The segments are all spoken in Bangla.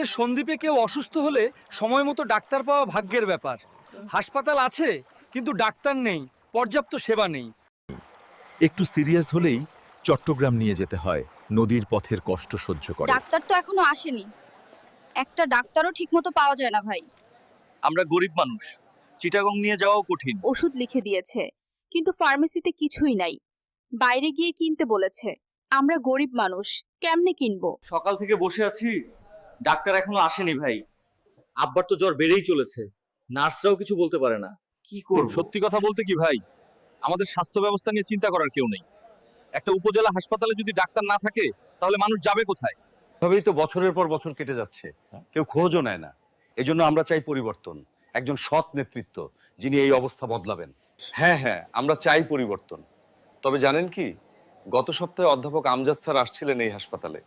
আমাদের সন্দ্বীপে কেউ অসুস্থ হলে সময় মতো ডাক্তার পাওয়া ভাগ্যের ব্যাপার। হাসপাতাল আছে কিন্তু ডাক্তার নেই পর্যাপ্ত সেবা নেই। একটু সিরিয়াস হলেই চট্টগ্রাম নিয়ে যেতে হয় নদীর পথের কষ্ট সহ্য করে। ডাক্তার তো এখনও আসেনি। একটা ডাক্তারও ঠিকমতো পাওয়া যায় না ভাই। আমরা গরিব মানুষ চিটাগং নিয়ে যাওয়াও কঠিন। ওষুধ লিখে দিয়েছে কিন্তু ফার্মেসিতে কিছুই নাই। বাইরে গিয়ে কিনতে বলেছে আমরা গরিব মানুষ কেমনে কিনবো? সকাল থেকে বসে আছি ডাক্তার এখনও আসেনি ভাই। আব্বার তো জ্বর বেড়েই চলেছে। নার্সরাও কিছু বলতে পারে না। কি করব? সত্যি কথা বলতে কি ভাই? আমাদের স্বাস্থ্য ব্যবস্থা নিয়ে চিন্তা করার কেউ নেই। একটা উপজেলা হাসপাতালে যদি ডাক্তার না থাকে তাহলে মানুষ যাবে কোথায়? এভাবেই তো বছরের পর বছর কেটে যাচ্ছে। কেউ খোঁজও নেয় না। এজন্য আমরা চাই পরিবর্তন। একজন সৎ নেতৃত্ব যিনি এই অবস্থা বদলাবেন। হ্যাঁ হ্যাঁ আমরা চাই পরিবর্তন। তবে জানেন কি? গত সপ্তাহে অধ্যাপক আমজাদ স্যার আসছিলেন এই হাসপাতালে।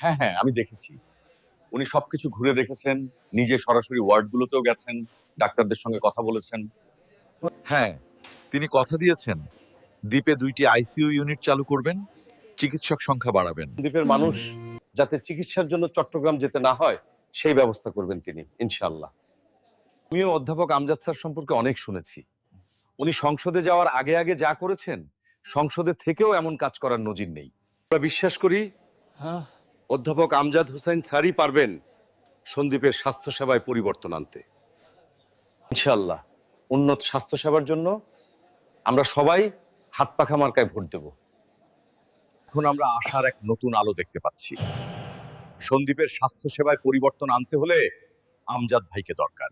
হ্যাঁ হ্যাঁ আমি দেখেছি। উনি সবকিছু ঘুরে দেখেছেন নিজে সরাসরি ওয়ার্ডগুলোতেও গেছেন ডাক্তারদের সঙ্গে কথা বলেছেন। হ্যাঁ তিনি কথা দিয়েছেন দ্বীপে দুইটি আইসিইউ ইউনিট চালু করবেন চিকিৎসক সংখ্যা বাড়াবেন। দ্বীপের মানুষ যাতে চিকিৎসার জন্য চট্টগ্রাম যেতে না হয় সেই ব্যবস্থা করবেন তিনি ইনশাল্লাহ আমিও অধ্যাপক আমজাদ স্যার সম্পর্কে অনেক শুনেছি। উনি সংসদে যাওয়ার আগে আগে যা করেছেন সংসদে থেকেও এমন কাজ করার নজির নেই। আমরা বিশ্বাস করি অধ্যাপক আমজাদ হুসাইন স্যারই পারবেন সন্দীপের স্বাস্থ্যসেবায় পরিবর্তন আনতে। ইনশাল্লাহ উন্নত স্বাস্থ্যসেবার জন্য আমরা সবাই হাত পাখা মার্কায় ভোট দেব। এখন আমরা আশার এক নতুন আলো দেখতে পাচ্ছি। সন্দীপের স্বাস্থ্যসেবায় পরিবর্তন আনতে হলে আমজাদ ভাইকে দরকার।